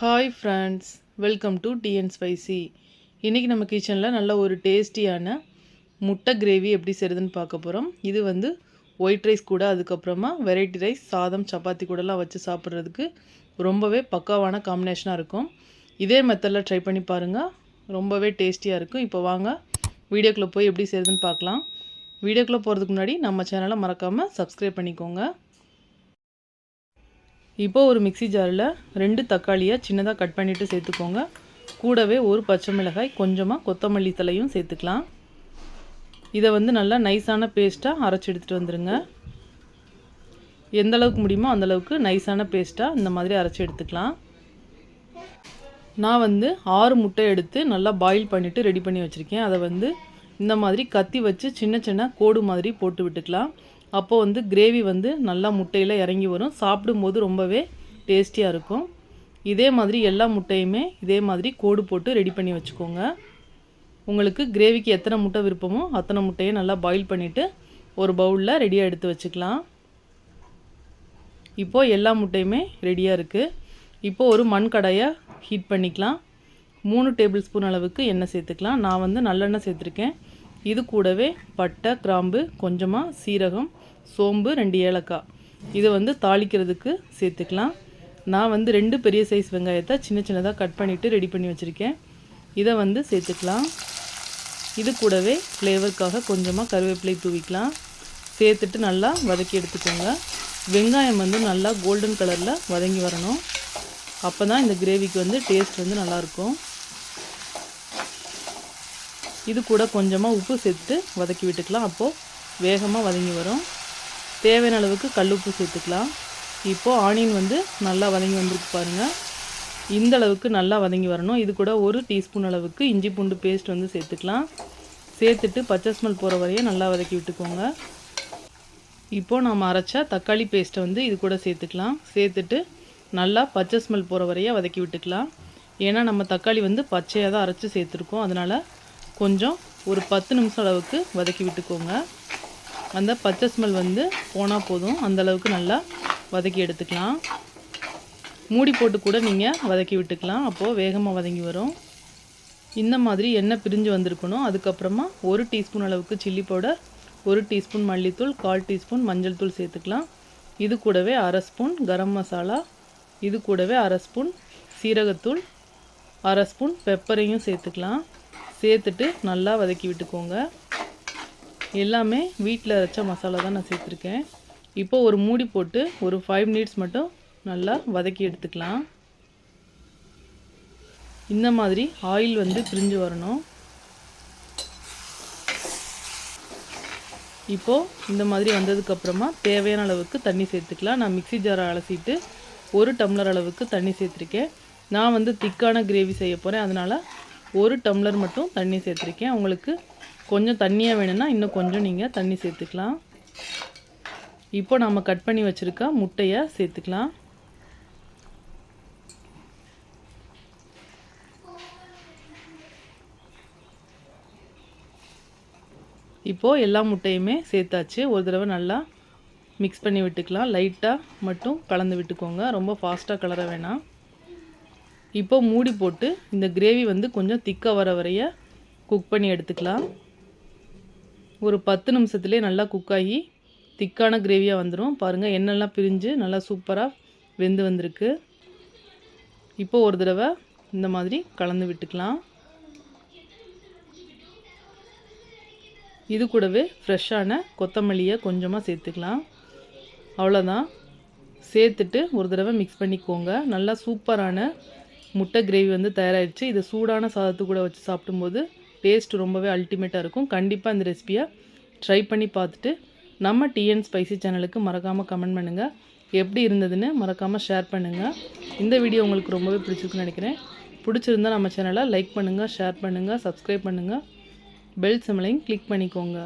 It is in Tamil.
Hi friends welcome to TN spicy இன்றைக்கி நம்ம கிச்சனில் நல்ல ஒரு டேஸ்டியான முட்டை கிரேவி எப்படி செய்கிறதுன்னு பார்க்க போகிறோம் இது வந்து ஒயிட் ரைஸ் கூட அதுக்கப்புறமா வெரைட்டி ரைஸ் சாதம் சப்பாத்தி கூடலாம் வச்சு சாப்பிட்றதுக்கு ரொம்பவே பக்காவான காம்பினேஷனாக இருக்கும். இதே மெத்தடில் ட்ரை பண்ணி பாருங்கள் ரொம்பவே டேஸ்டியாக இருக்கும். இப்போ வாங்க வீடியோக்குள்ளே போய் எப்படி செய்கிறதுன்னு பார்க்கலாம். வீடியோக்குள்ளே போகிறதுக்கு முன்னாடி நம்ம சேனலை மறக்காமல் சப்ஸ்கிரைப் பண்ணிக்கோங்க. இப்போ ஒரு மிக்சி ஜாரில் ரெண்டு தக்காளியை சின்னதாக கட் பண்ணிவிட்டு சேர்த்துக்கோங்க. கூடவே ஒரு பச்சை மிளகாய் கொஞ்சமாக கொத்தமல்லி தலையும் சேர்த்துக்கலாம். இதை வந்து நல்லா நைஸான பேஸ்ட்டாக அரைச்சி எடுத்துகிட்டு வந்துடுங்க எந்த அளவுக்கு முடியுமோ அந்தளவுக்கு நைஸான பேஸ்ட்டாக இந்த மாதிரி அரைச்சி எடுத்துக்கலாம். நான் வந்து ஆறு முட்டை எடுத்து நல்லா பாயில் பண்ணிவிட்டு ரெடி பண்ணி வச்சுருக்கேன். அதை வந்து இந்த மாதிரி கத்தி வச்சு சின்ன சின்ன கோடு மாதிரி போட்டு விட்டுக்கலாம். அப்போது வந்து கிரேவி வந்து நல்லா முட்டையில் இறங்கி வரும். சாப்பிடும்போது ரொம்பவே டேஸ்டியாக இருக்கும். இதே மாதிரி எல்லா முட்டையுமே இதே மாதிரி கோடு போட்டு ரெடி பண்ணி வச்சுக்கோங்க. உங்களுக்கு கிரேவிக்கு எத்தனை முட்டை விருப்பமோ அத்தனை முட்டையை நல்லா பாயில் பண்ணிவிட்டு ஒரு பவுலில் ரெடியாக எடுத்து வச்சுக்கலாம். இப்போது எல்லா முட்டையுமே ரெடியாக இருக்குது இப்போது ஒரு மண் கடாயை ஹீட் பண்ணிக்கலாம். மூணு டேபிள் ஸ்பூன் அளவுக்கு எண்ணெய் சேர்த்துக்கலாம். நான் வந்து நல்லெண்ணெய் சேர்த்துருக்கேன். இது கூடவே பட்டை கிராம்பு கொஞ்சமாக சீரகம் சோம்பு ரெண்டு ஏலக்காய். இதை வந்து தாளிக்கிறதுக்கு சேர்த்துக்கலாம். நான் வந்து ரெண்டு பெரிய சைஸ் வெங்காயத்தை சின்ன சின்னதாக கட் பண்ணிவிட்டு ரெடி பண்ணி வச்சுருக்கேன். இதை வந்து சேர்த்துக்கலாம். இது கூடவே ஃப்ளேவருக்காக கொஞ்சமாக கருவேப்பிலை தூவிக்கலாம். சேர்த்துட்டு நல்லா வதக்கி எடுத்துக்கோங்க. வெங்காயம் வந்து நல்லா கோல்டன் கலரில் வதங்கி வரணும். அப்போ தான் இந்த கிரேவிக்கு வந்து டேஸ்ட் வந்து நல்லாயிருக்கும் இது கூட கொஞ்சமாக உப்பு சேர்த்து வதக்கி விட்டுக்கலாம். அப்போது வேகமாக வதங்கி வரும். தேவையான அளவுக்கு கல் உப்பு சேர்த்துக்கலாம். இப்போது ஆனியன் வந்து நல்லா வதங்கி வந்திருக்கு பாருங்கள் இந்த அளவுக்கு நல்லா வதங்கி வரணும். இது கூட ஒரு டீஸ்பூன் அளவுக்கு இஞ்சி பூண்டு பேஸ்ட் வந்து சேர்த்துக்கலாம். சேர்த்துட்டு பச்சை ஸ்மெல் போகிற வரையும் நல்லா வதக்கி விட்டுக்கோங்க. இப்போது நம்ம அரைச்ச தக்காளி பேஸ்ட்டை வந்து இது கூட சேர்த்துக்கலாம். சேர்த்துட்டு நல்லா பச்சை ஸ்மெல் போகிற வரைய வதக்கி விட்டுக்கலாம். ஏன்னா நம்ம தக்காளி வந்து பச்சையாக தான் அரைச்சி சேர்த்துருக்கோம். அதனால் கொஞ்சம் ஒரு பத்து நிமிஷம் அளவுக்கு வதக்கி விட்டுக்கோங்க. அந்த பச்சை ஸ்மெல் வந்து போனால் போதும். அந்தளவுக்கு நல்லா வதக்கி எடுத்துக்கலாம். மூடி போட்டு கூட நீங்கள் வதக்கி விட்டுக்கலாம். அப்போது வேகமாக வதங்கி வரும். இந்த மாதிரி எண்ணெய் பிரிஞ்சு வந்திருக்கணும். அதுக்கப்புறமா ஒரு டீஸ்பூன் அளவுக்கு சில்லி பவுடர் ஒரு டீஸ்பூன் மல்லித்தூள் கால் டீஸ்பூன் மஞ்சள் தூள் சேர்த்துக்கலாம். இது கூடவே அரை ஸ்பூன் கரம் மசாலா இது கூடவே அரை ஸ்பூன் சீரகத்தூள் அரை ஸ்பூன் பெப்பரையும் சேர்த்துக்கலாம். சேர்த்துட்டு நல்லா வதக்கி விட்டுக்கோங்க. எல்லாமே வீட்டில் அரைச்ச மசாலா தான் நான் சேர்த்துருக்கேன். இப்போது ஒரு மூடி போட்டு ஒரு ஃபைவ் மினிட்ஸ் மட்டும் நல்லா வதக்கி எடுத்துக்கலாம். இந்த மாதிரி ஆயில் வந்து பிரிஞ்சு வரணும். இப்போது இந்த மாதிரி வந்ததுக்கப்புறமா தேவையான அளவுக்கு தண்ணி சேர்த்துக்கலாம். நான் மிக்சி ஜாரை அலசிட்டு ஒரு டம்ளர் அளவுக்கு தண்ணி சேர்த்துருக்கேன். நான் வந்து திக்கான கிரேவி செய்ய போகிறேன் அதனால் ஒரு டம்ளர் மட்டும் தண்ணி சேர்த்துருக்கேன். உங்களுக்கு கொஞ்சம் தண்ணியாக வேணும்னா இன்னும் கொஞ்சம் நீங்கள் தண்ணி சேர்த்துக்கலாம். இப்போ நம்ம கட் பண்ணி வச்சுருக்க முட்டையை சேர்த்துக்கலாம். இப்போது எல்லா முட்டையுமே சேர்த்தாச்சு. ஒரு தடவை நல்லா மிக்ஸ் பண்ணி விட்டுக்கலாம். லைட்டாக மட்டும் கலந்து விட்டுக்கோங்க. ரொம்ப ஃபாஸ்ட்டாக கலர வேணாம். இப்போ மூடி போட்டு இந்த கிரேவி வந்து கொஞ்சம் திக்காக வர வரைய குக் பண்ணி எடுத்துக்கலாம். ஒரு பத்து நிமிஷத்துலேயே நல்லா குக் ஆகி திக்கான கிரேவியாக வந்துடும் பாருங்கள் எண்ணெய்லாம் பிரிஞ்சு நல்லா சூப்பராக வெந்து வந்திருக்கு. இப்போது ஒரு தடவை இந்த மாதிரி கலந்து விட்டுக்கலாம். இது கூடவே ஃப்ரெஷ்ஷான கொத்தமல்லியை கொஞ்சமாக சேர்த்துக்கலாம். அவ்வளோதான் சேர்த்துட்டு ஒரு தடவை மிக்ஸ் பண்ணிக்கோங்க. நல்லா சூப்பரான முட்டை கிரேவி வந்து தயாராகிடுச்சு இது சூடான சாதத்து கூட வச்சு சாப்பிடும்போது டேஸ்ட் ரொம்பவே அல்டிமேட்டாக இருக்கும். கண்டிப்பாக இந்த ரெசிபியை ட்ரை பண்ணி பார்த்துட்டு நம்ம டிஎன் ஸ்பைசி சேனலுக்கு மறக்காமல் கமெண்ட் பண்ணுங்கள் எப்படி இருந்ததுன்னு மறக்காமல் ஷேர் பண்ணுங்கள் இந்த வீடியோ உங்களுக்கு ரொம்பவே பிடிச்சிருக்குன்னு நினைக்கிறேன். பிடிச்சிருந்தால் நம்ம சேனலை லைக் பண்ணுங்கள் ஷேர் பண்ணுங்கள் சப்ஸ்கிரைப் பண்ணுங்கள் பெல் சிம்லையும் கிளிக் பண்ணிக்கோங்க.